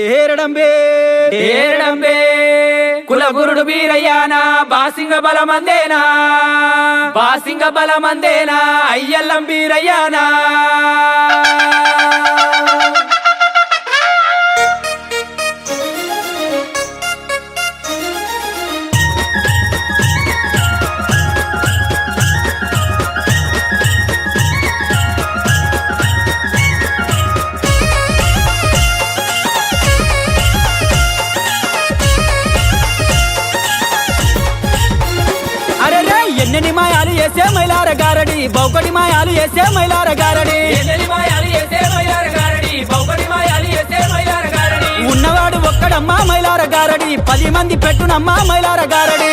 ఏరడంబే ఏరడంబే కులగురుడు వీరయ్యానా బాసింగ బలమందేనా బాసింగ బలమందేనా అయ్యల్లం వీరయ్యానా చేసే మైలార గారడి. ఉన్నవాడు ఒక్కడమ్మా మైలార గారడి. పది మంది పెట్టునమ్మా మైలార గారడి.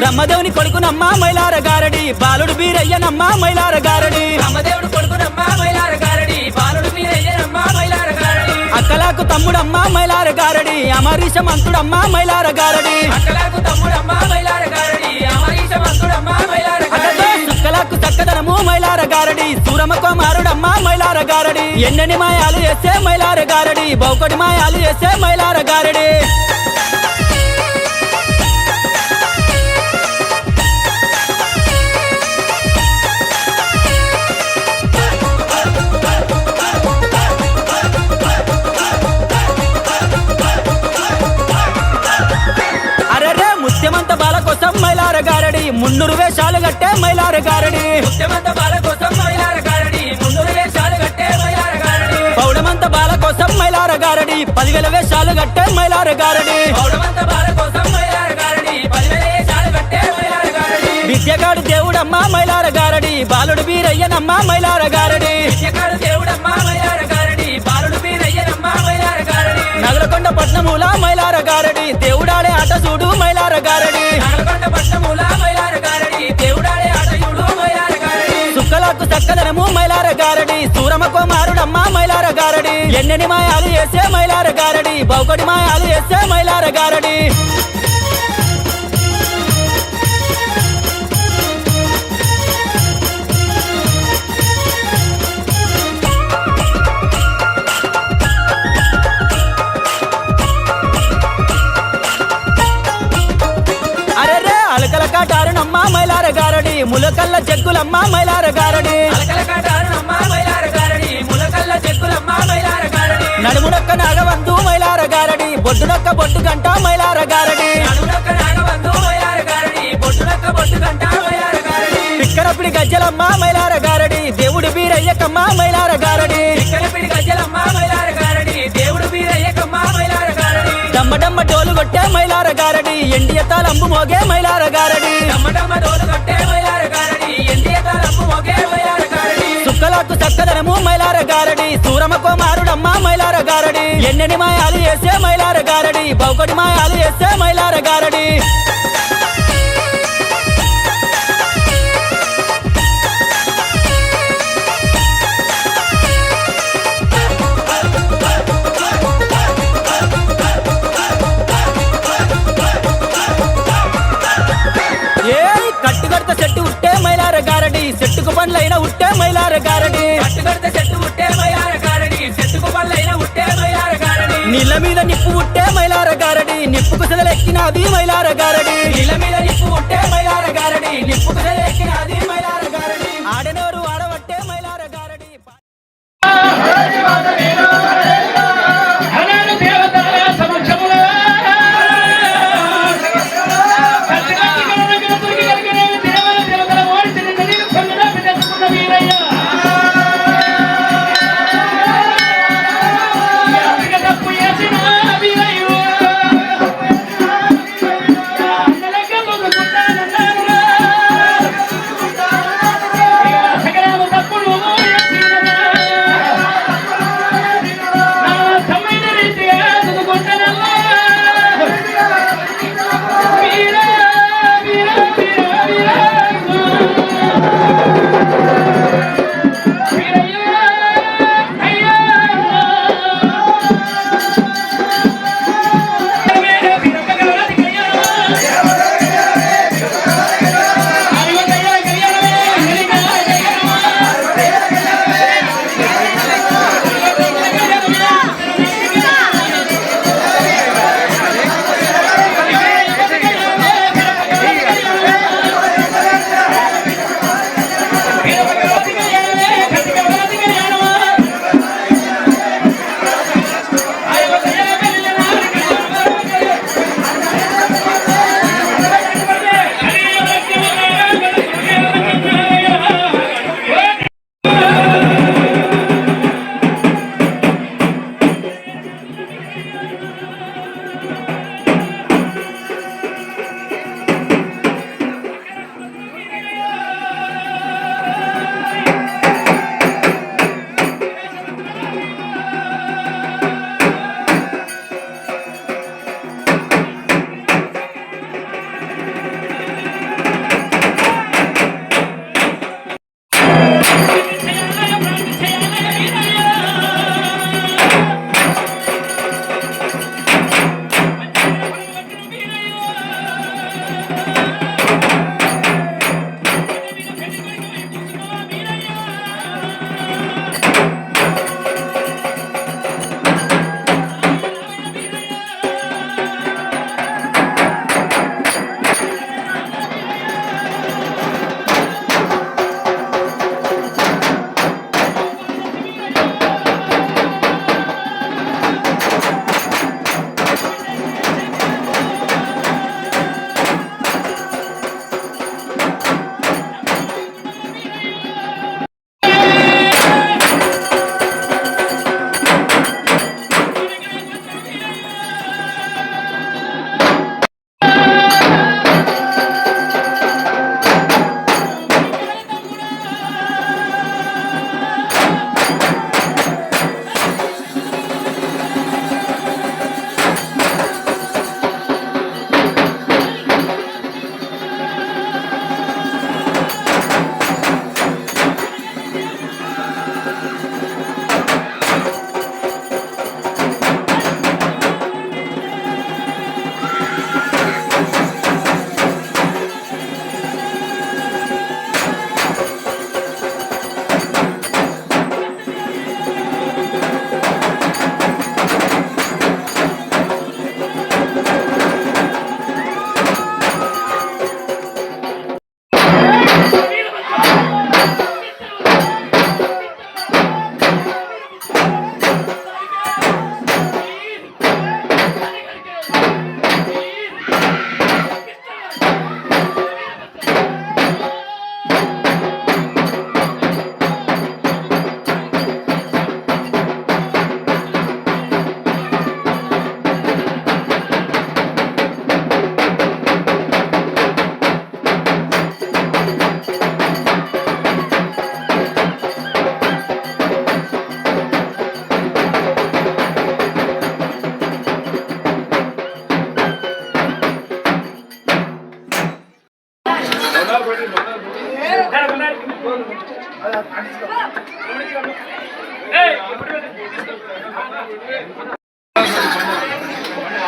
బ్రహ్మదేవుని కొడుకునమ్మా మైలార గారడి. బాలుడు బీరయ్యనమ్మా మైలార గారడి. రామదేవుడు కొడుకునమ్మా మైలార గారడి బాలుడు మీరయ్యనమ్మా మైలార గారడి అక్కలాకు తమ్ముడమ్మా మైలార గారడి. అమరీష మంతుడమ్మా మైలార గారడి అక్కలాకు తమ్ముడమ్మా మైలార గారడి. అమరీష చక్కదనము మైలార గారడి సూరమ కుమారుడమ్మా మైలార గారడి ఎన్నెన్ని మాయాలు వేసే మైలార గారడి బౌకటి మాయాలు వేసే మైలార గారడి గారడి ముత్యమంత బాల కోసం మైలార గారడి మున్నూరు వేషాలు కట్టే మైలార గారడి పౌడమంత బాల కోసం మైలార గారడి పదివేల వేషాలు గట్టే మైలార గారడి పౌడమంత బాల కోసం మైలార గారడి పదివేల వేషాలు కట్టే మైలార గారడి విద్యగాడు దేవుడమ్మా మైలార గారడి బాలుడు వీరయ్యనమ్మా మైలార గారడి దేవుడమ్మా మైలార గారడి బాలుడు మీరయ్యనమ్మా మైలార గారడి నగలకొండ పట్నమూల మైలార గారడి దేవుడాడే ఆట చూడు మైలార గారడి నగలకొండ పట్టముల చక్కదనము మైలార గారడి. సూరమ కుమారుడమ్మా మైలార గారడి. ఎన్నెని మాయాలు వేసే మైలార గారడి. బౌకటి మాయాలు వేసే మైలార గారడి. అలకల కాటారునమ్మా మైలార గారడి. ములకల్ల జగ్గులమ్మ మైలార నడుమునొక్క నాగవంతు మైలార గారడి బొడ్డునొక్క బొట్టు గంట మైలార గారడి పిక్కరపిడి గజ్జలమ్మా మైలార గారడి దేవుడు బీరయ్యకమ్మా మైలార గారడి గారడి డమ్మడమ్మ డోలు కొట్టే మైలార గారడి ఎండియ తాళంబు మోగే మైలార గారడి డమ్మడమ్మ డోలు కట్టే మైలార గారడి ఎండియ తాళంపు మొగే మైలార గారడి సుక్కలకు చక్కదనము మైలార గారడి. సూరమ కుమారుడమ్మా మైలార గారడి. ఎన్నెని మాయాలు వేసే మైలార గారడి. బౌకటి మాయాలు వేసే మైలార గారడి. గారడి నీళ్ళ మీద నిప్పు ఉంటే మైలార గారడి. నిప్పుకు సెదలెక్కినది మైలార గారడి. నీళ్ళ మీద నిప్పు ఉంటే మైలార గారడి. నిప్పుకు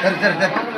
சரி சரி சரி.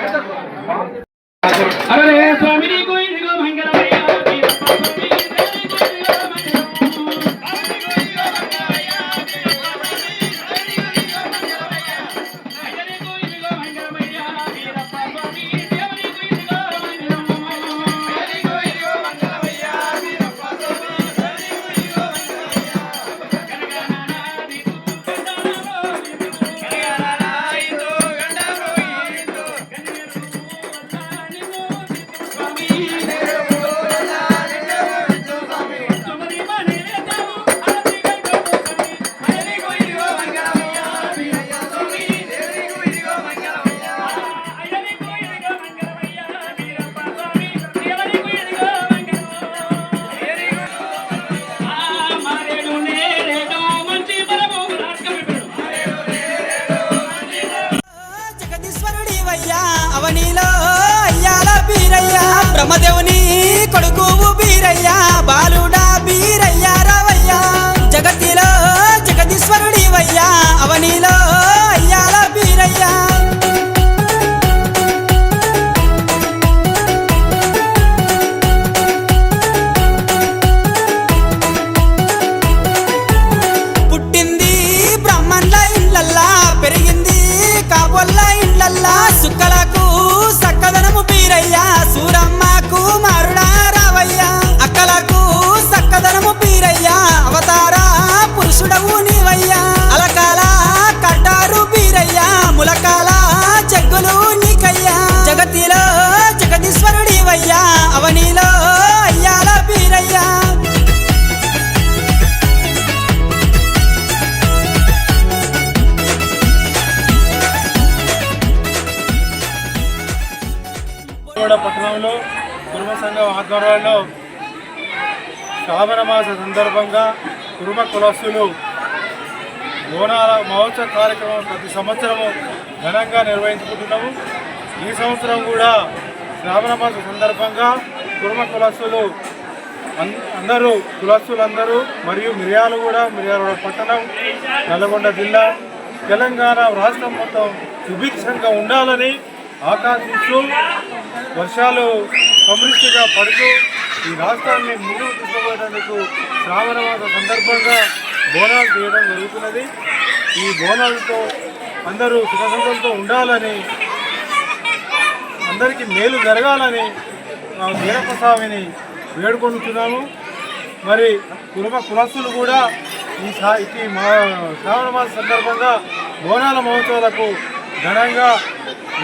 బీరయ్యా బ్రహ్మదేవుని కొడుకు బీరయ్యా బాలుడ. సంఘంలో కురుమ సంఘం ఆధ్వర్యంలో శ్రావణ మాస సందర్భంగా కురుమ కులస్తులు బోనాల మహోత్సవ కార్యక్రమం ప్రతి సంవత్సరము ఘనంగా నిర్వహించుకుంటున్నాము. ఈ సంవత్సరం కూడా శ్రావణ మాస సందర్భంగా కురుమ కులస్తులు అందరూ కులస్తులందరూ మరియు మిర్యాలు కూడా మిర్యాలగూడ పట్టణం నల్గొండ జిల్లా తెలంగాణ రాష్ట్రం మొత్తం సుభిక్షంగా ఉండాలని ఆకాంక్షిస్తూ వర్షాలు సమృద్ధిగా పడుతూ ఈ రాష్ట్రాన్ని ముందుకు తీసుకుపోయేందుకు శ్రావణ మాస సందర్భంగా బోనాలు తీయడం జరుగుతున్నది. ఈ బోనాలతో అందరూ సుఖసంతంతో ఉండాలని అందరికీ మేలు జరగాలని వీరప్ప స్వామిని వేడుకొనుచున్నాము. మరి కుటుంబ కులస్తులు కూడా ఈ సా ఈ మా శ్రావణ మాస సందర్భంగా బోనాల మహోత్సవాలకు ఘనంగా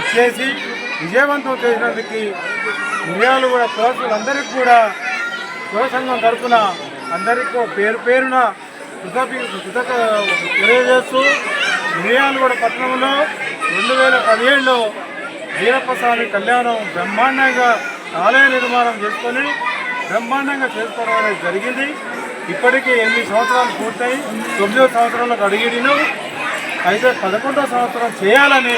ఇచ్చేసి విజయవంతం చేసినందుకు మిర్యాలు కూడా అందరికీ కూడా కుల సంఘం తరఫున అందరికీ పేరు పేరున కృతజ్ఞ కృతజ్ఞ తెలియజేస్తూ కూడా పట్టణంలో రెండు వేల పదిహేడులో వీరప్ప స్వామి కళ్యాణం బ్రహ్మాండంగా ఆలయ నిర్మాణం చేసుకొని బ్రహ్మాండంగా చేసుకోవడం అనేది జరిగింది. ఇప్పటికీ ఎనిమిది సంవత్సరాలు పూర్తయి తొమ్మిదో సంవత్సరంలో అడిగిడిను అయితే పదకొండో సంవత్సరం చేయాలని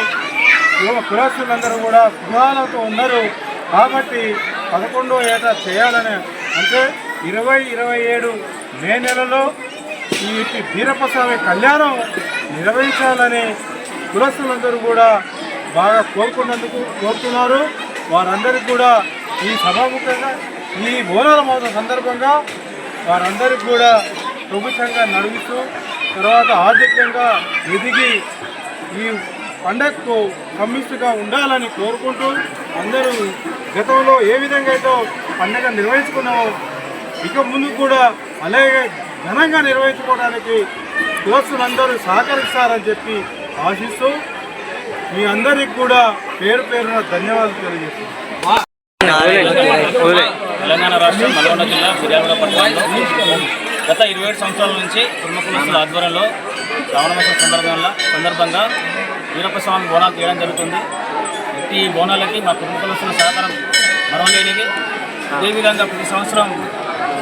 యువ కులస్తులందరూ కూడా కులాలతో ఉన్నారు. కాబట్టి పదకొండో ఏట చేయాలని అంటే ఇరవై ఇరవై ఏడు మే నెలలో ఈ వీరప్ప స్వామి కళ్యాణం నిర్వహించాలని కులస్తులందరూ కూడా బాగా కోరుకున్నందుకు కోరుతున్నారు. వారందరికీ కూడా ఈ సభాముఖంగా ఈ బోనాల మహోత్సవ సందర్భంగా వారందరికీ కూడా ప్రభుత్వంగా నడుగుతూ తర్వాత ఆర్థికంగా ఎదిగి ఈ పండగకు సమ్మిష్టిగా ఉండాలని కోరుకుంటూ అందరూ గతంలో ఏ విధంగా అయితే పండగ నిర్వహించుకున్నామో ఇక ముందు కూడా అలాగే ఘనంగా నిర్వహించుకోవడానికి దోస్తులందరూ సహకరిస్తారని చెప్పి ఆశిస్తూ మీ అందరికి కూడా పేరు పేరున ధన్యవాదాలు తెలియజేస్తున్నాను తెలంగాణ రాష్ట్రం నల్గొండ జిల్లా ఫిర్యాదుల పట్టణంలో గత ఇరవై ఏడు సంవత్సరాల నుంచి కుటుంబ కులస్తుల ఆధ్వర్యంలో శ్రావణ మాసం సందర్భంగా సందర్భంగా వీరప్ప స్వామి బోనాలు తీయడం జరుగుతుంది. ఈ బోనాలకి మా కుటుంబ సహకారం మరవలేనిది అదేవిధంగా ప్రతి సంవత్సరం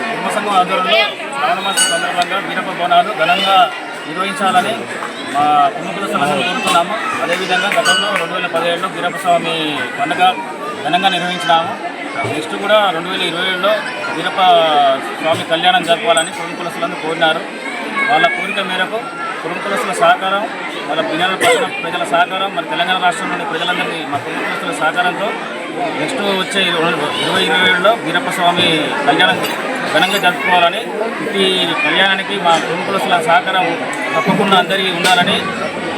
కుటుంబ సంఘం ఆధ్వర్యంలో శ్రావణమాసం సందర్భంగా వీరప్ప బోనాలు ఘనంగా నిర్వహించాలని మా కుటుంబ కులస్తులందరూ కోరుతున్నాము. అదేవిధంగా గతంలో రెండు వేల పదిహేడులో వీరప్ప స్వామి పండుగ ఘనంగా నిర్వహించినాము. నెక్స్ట్ కూడా రెండు వేల ఇరవై ఏడులో వీరప్ప స్వామి కళ్యాణం జరపాలని కుటుంబ కులస్తులందరూ కోరినారు. వాళ్ళ కోరిక మేరకు కుటుంబ కులస్తుల సహకారం మన బినాల ప్రజల సహకారం మన తెలంగాణ రాష్ట్రంలోని ప్రజలందరికీ మా కుటుంబస్తుల సహకారంతో నెక్స్ట్ వచ్చే ఇరవై ఇరవై ఏడులో వీరప్ప స్వామి కళ్యాణం ఘనంగా జరుపుకోవాలని ఈ కళ్యాణానికి మా కుటుంబస్తుల సహకారం తప్పకుండా అందరికీ ఉండాలని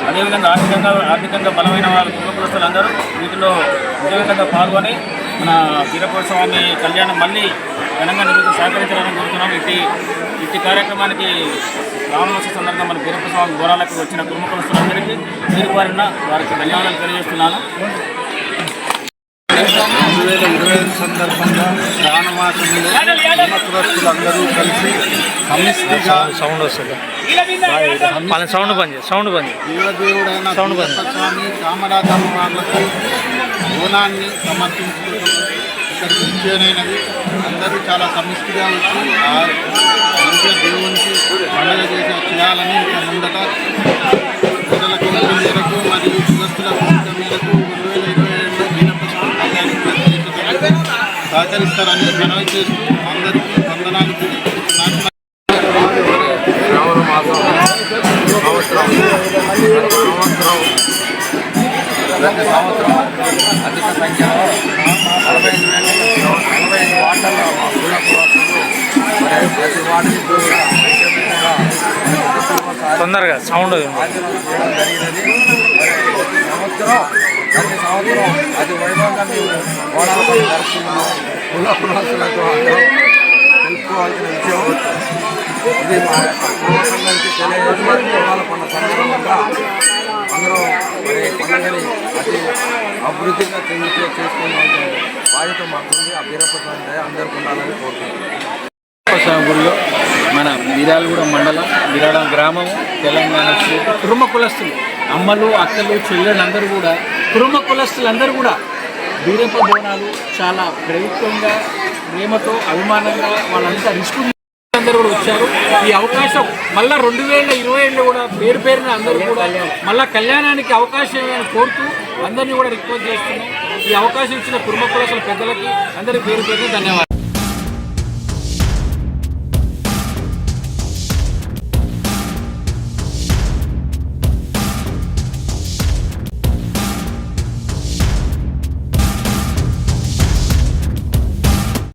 అదేవిధంగా ఆర్థికంగా ఆర్థికంగా బలమైన వారు కుటుంబస్తులందరూ వీటిలో విజయవంతంగా పాల్గొని మన వీరప్ప స్వామి కళ్యాణం మళ్ళీ ఘనంగా నిర్వహించి సహకరించాలని కోరుతున్నాం. ఇట్టి ఇట్టి కార్యక్రమానికి రామనవమి సందర్భంగా మన వీరప్ప స్వామి గోరాలకు వచ్చిన కుటుంబ కులస్తులందరికీ మీరు వారిన వారికి ధన్యవాదాలు తెలియజేస్తున్నాను. రెండు వేల ఇరవై ఐదు సందర్భంగా శ్రావణమాసంలో కులస్తులందరూ కలిసి సమిష్టిగా సౌండ్ వస్తుంది. సౌండ్ బంద్ సౌండ్ బంద్ సౌండ్ బంద్. స్వామి కామరాజమ్మ వాళ్ళకు బోనాన్ని సమర్పించుకుంటూ ఇక్కడికి విజయనైనది అందరూ చాలా సమిష్టిగా వచ్చి మంచిగా దేవునికి పండుగ చేసే చేయాలని ఇక ముందట ప్రజల కోరిక మేరకు మరియు కులస్తుల కోరిక మేరకు రెండు వేల ఇరవై ఏడులో వీరప్ప సహకరిస్తారని మనవి చేస్తూ అందరికీ తొందరగా సౌండ్ సంవత్సరం ప్రతి సంవత్సరం అది. వైభవంగా మేము కుల తెలుసుకోవాల్సిన విషయం ఇది మా పూర్వకంగా తెలియజేసి పండుగ సందర్భంగా అందరూ మరి పండుగని అతి అభివృద్ధిగా చెందితే చేసుకోవాల్సిన బాధ్యత మాకుంది ఆ బీరప్ప స్వామి అందరికీ ఉండాలని కోరుతున్నాను స్వామి గుడిలో మన విరాలగూడ మండలం మిరాడం గ్రామం తెలంగాణ స్టేట్ కుటుంబ కులస్తులు అమ్మలు అక్కలు చెల్లెలు అందరూ కూడా కుటుంబ కులస్తులందరూ కూడా బీరప్ప బోనాలు చాలా ప్రభుత్వంగా ప్రేమతో అభిమానంగా వాళ్ళంతా రిస్క్ అందరూ కూడా వచ్చారు. ఈ అవకాశం మళ్ళా రెండు వేల ఇరవై ఏళ్ళు కూడా పేరు పేరున అందరూ కూడా మళ్ళా కళ్యాణానికి అవకాశం కోరుతూ అందరినీ కూడా రిక్వెస్ట్ చేస్తున్నాం. ఈ అవకాశం ఇచ్చిన కుటుంబ కులసుల పెద్దలకి అందరి పేరు పేరున ధన్యవాదాలు.